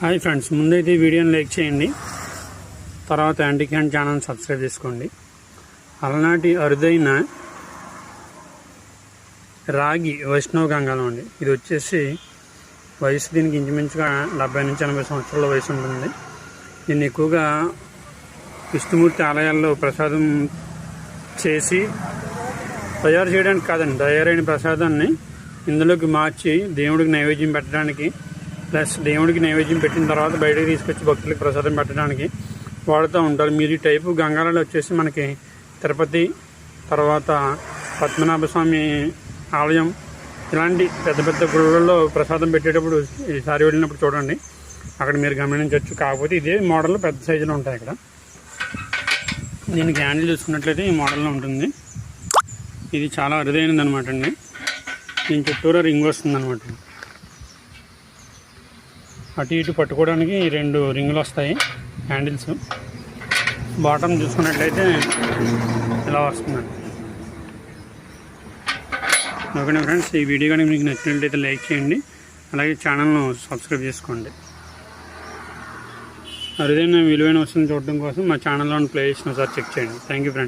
Hi friends ముందైతే ఈ వీడియోని లైక్ చేయండి. తర్వాత యాంటీ క్యాన్ ఛానల్ సబ్స్క్రైబ్ చేసుకోండి. అలనాటి అరుదైన రాగి వైష్ణవ గంగాలం అండి. ఇది వచ్చేసి వయసు దీనికి ఇంచుమించుగా డెబ్బై నుంచి ఎనభై సంవత్సరాల వయసు ఉంటుంది. దీన్ని ఎక్కువగా విష్ణుమూర్తి ఆలయాల్లో ప్రసాదం చేసి తయారు చేయడానికి కాదండి తయారైన ప్రసాదాన్ని ఇందులోకి మార్చి దేవుడికి నైవేద్యం పెట్టడానికి ప్లస్ దేవుడికి నైవేద్యం పెట్టిన తర్వాత బయటకు తీసుకొచ్చి భక్తులకు ప్రసాదం పెట్టడానికి వాడుతూ ఉంటారు. మీరు ఈ టైపు గంగాలలో వచ్చేసి మనకి తిరుపతి తర్వాత పద్మనాభ స్వామి ఆలయం ఇలాంటి పెద్ద పెద్ద గుళ్ళల్లో ప్రసాదం పెట్టేటప్పుడు ఈసారి వెళ్ళినప్పుడు చూడండి. అక్కడ మీరు గమనించవచ్చు. కాకపోతే ఇదే మోడల్ పెద్ద సైజులో ఉంటాయి ఇక్కడ దీనికి హ్యాండిల్ చూసుకున్నట్లయితే ఈ మోడల్లో ఉంటుంది. ఇది చాలా అరుదైనది అనమాట అండి. దీని చుట్టూరా రింగ్ వస్తుంది అనమాట అటు ఇటు పట్టుకోవడానికి రెండు రింగులు వస్తాయి హ్యాండిల్స్. బాటమ్ చూసుకున్నట్లయితే ఇలా వస్తుందండి ఓకేనా ఫ్రెండ్స్? ఈ వీడియో కానీ మీకు నచ్చినట్లయితే లైక్ చేయండి అలాగే ఛానల్ను సబ్స్క్రైబ్ చేసుకోండి. అరుదైన విలువైన వస్తువులు చూడడం కోసం మా ఛానల్లో ప్లే చేసిన ఒకసారి చెక్ చేయండి. Thank you friends.